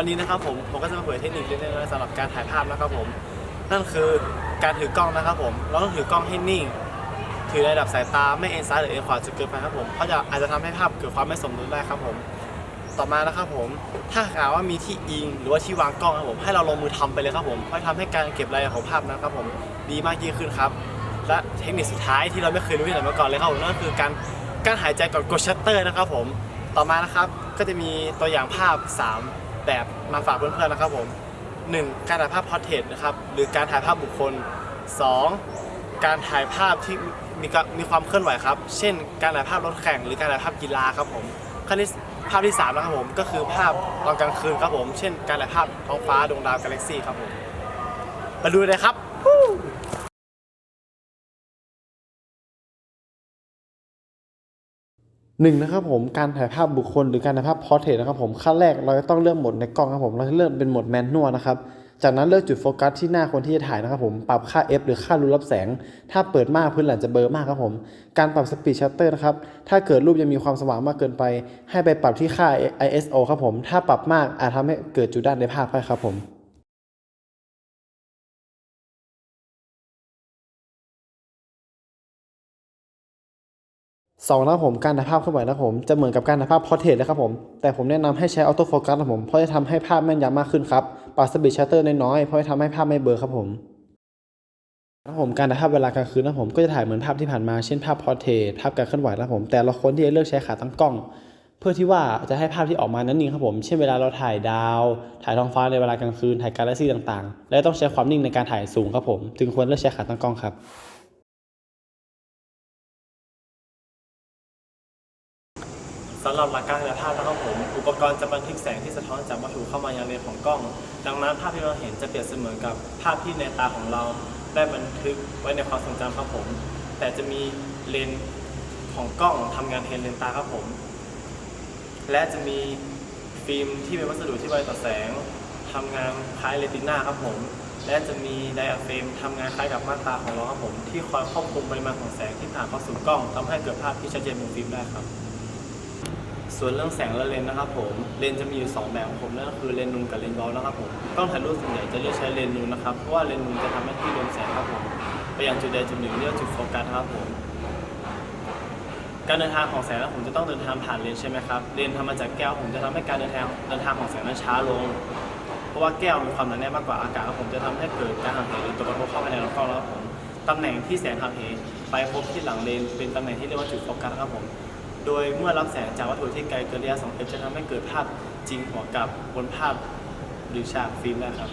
วันนี้นะครับผมผมก็จะมาเผยเทคนิคเล็กๆน้อยๆสำหรับการถ่ายภาพนะครับผม นั่นคือการถือกล้องนะครับผม เราต้องถือกล้องให้นิ่ง ถือในระดับสายตาไม่เอ็นซ้ายหรือเอ็นขวาจนเกินไปครับผม เพราะจะอาจจะทำให้ภาพเกิดความไม่สมดุลได้ครับผม ต่อมานะครับผม ถ้าหากว่ามีที่อิงหรือว่าที่วางกล้องครับผม ให้เราลงมือทำไปเลยครับผม เพื่อทำให้การเก็บรายละเอียดของภาพนะครับผมดีมากยิ่งขึ้นครับ และเทคนิคสุดท้ายที่เราไม่เคยรู้ที่ไหนมาก่อนเลยครับผมนั่นคือการการหายใจก่อนกดชัตเตอร์นะครับผม ต่อมานะครับก็จะมีตัวอย่างภาพ 3 แบบมาฝากเพื่อนๆนะครับผม 1. การถ่ายภาพพอร์เทรตนะครับหรือการถ่ายภาพบุคคล 2. การถ่ายภาพที่มีกะมีความเคลื่อนไหวครับ เช่น การถ่ายภาพรถแข่งหรือการถ่ายภาพกีฬาครับผมขั้นที่ภาพที่3นะครับผมก็คือภาพตอนกลางคืนครับผม เช่น การถ่ายภาพท้องฟ้าดวงดาวกาแล็กซี่ครับผม มาดูเลยครับ หนึ่งนะครับผมการถ่ายภาพบุคคลหรือการถ่ายภาพพอร์เทรตนะครับผมขั้นแรกเราจะต้องเลือกโหมดในกล้องครับผมเราจะเลือกเป็นโหมดแมนนวลนะครับจากนั้นเลือกจุดโฟกัสที่หน้าคนที่จะถ่ายนะครับผมปรับค่า f หรือค่ารูรับแสง ถ้าเปิดมากพื้นหลังจะเบลอมากครับผม การปรับสปีดชัตเตอร์นะครับถ้าเกิดรูปยังมีความสว่างมากเกินไป ให้ไปปรับที่ค่า ISO ครับผมถ้าปรับมากอาจทำให้เกิดจุดด้านในภาพได้ครับผม สองนะครับผมการถ่ายภาพเคลื่อนไหวนะครับผมจะเหมือนกับการถ่ายภาพพอร์เทรตเลยครับผมแต่ผมแนะนำให้ใช้ออโต้โฟกัสนะผมเพราะจะทำให้ภาพแม่นยำมากขึ้นครับปรับสปีดชัตเตอร์น้อยๆเพราะจะทำให้ภาพไม่เบลอครับผมนะผมการถ่ายภาพเวลากลางคืนนะผมก็จะถ่ายเหมือนภาพที่ผ่านมาเช่นภาพพอร์เทรตภาพการเคลื่อนไหวนะผมแต่ละคนที่จะเลือกใช้ขาตั้งกล้อง เพื่อที่ว่าจะให้ภาพที่ออกมานั้นนิ่งครับผม เช่นเวลาเราถ่ายดาว ถ่ายท้องฟ้าในเวลากลางคืนถ่ายกาแล็กซี่ต่างๆ และต้องใช้ความนิ่งในการถ่ายสูงครับผม จึงควรเลือกใช้ขาตั้งกล้องครับำหรับหลักการถ่ายภาพนะครับผม อุปกรณ์จะบันทึกแสงที่สะท้อนจากวัตถุเข้ามายังเลนส์ของกล้อง ดังนั้นภาพที่เราเห็นจะเปรียบเสมือนกับภาพที่ในตาของเรา ได้บันทึกไว้ในความทรงจำครับผม แต่จะมีเลนส์ของกล้องทำงานแทนเลนส์ตาครับผม และจะมีฟิล์มที่เป็นวัสดุที่ไวต่อแสงทำงานคล้ายเรติน่าครับผม และจะมีไดอะเฟรมทำงานคล้ายกับม่านตาของเราครับผม ที่คอยควบคุมปริมาณของแสงที่ผ่านเข้าสู่กล้องทำให้เกิดภาพที่ชัดเจนบนฟิล์มได้ครับ ส่วนเรื่องแสงและเลนส์นะครับผมเลนส์จะมีอยู่2แบบของผมนั่นก็คือเลนส์นูนกับเลนส์เบลนะครับผมกล้องถ่ายรูปส่วนใหญ่จะเลือกใช้เลนส์นูนนะครับเพราะว่าเลนส์นูนจะทำหน้าที่รวมแสงครับผมไปยังจุดใดจุดหนึ่งเรียกว่าจุดโฟกัสครับผมการเดินทางของแสงแล้วผมจะต้องเดินทางผ่านเลนส์ใช่ไหมครับเลนส์ทำมาจากแก้วผมจะทำให้การเดินทางเดินทางของแสงนั้นช้าลง เพราะว่าแก้วมีความหนาแน่นมากกว่าอากาศครับผมจะทำให้เกิดการหักเหหรือตัวกระทบเข้าไปในลำกล้องแล้วครับผมตำแหน่งที่แสงหักเหไปพบที่หลังเลนส์เป็นตำแหน่งที่เรียกว่าจุดโฟกัสครับผม โดยเมื่อรับแสงจากวัตถุที่ไกลเกินระยะ2 f จะทำให้เกิดภาพจริงหัวกับบนภาพหรือฉากฟิล์มได้ครับ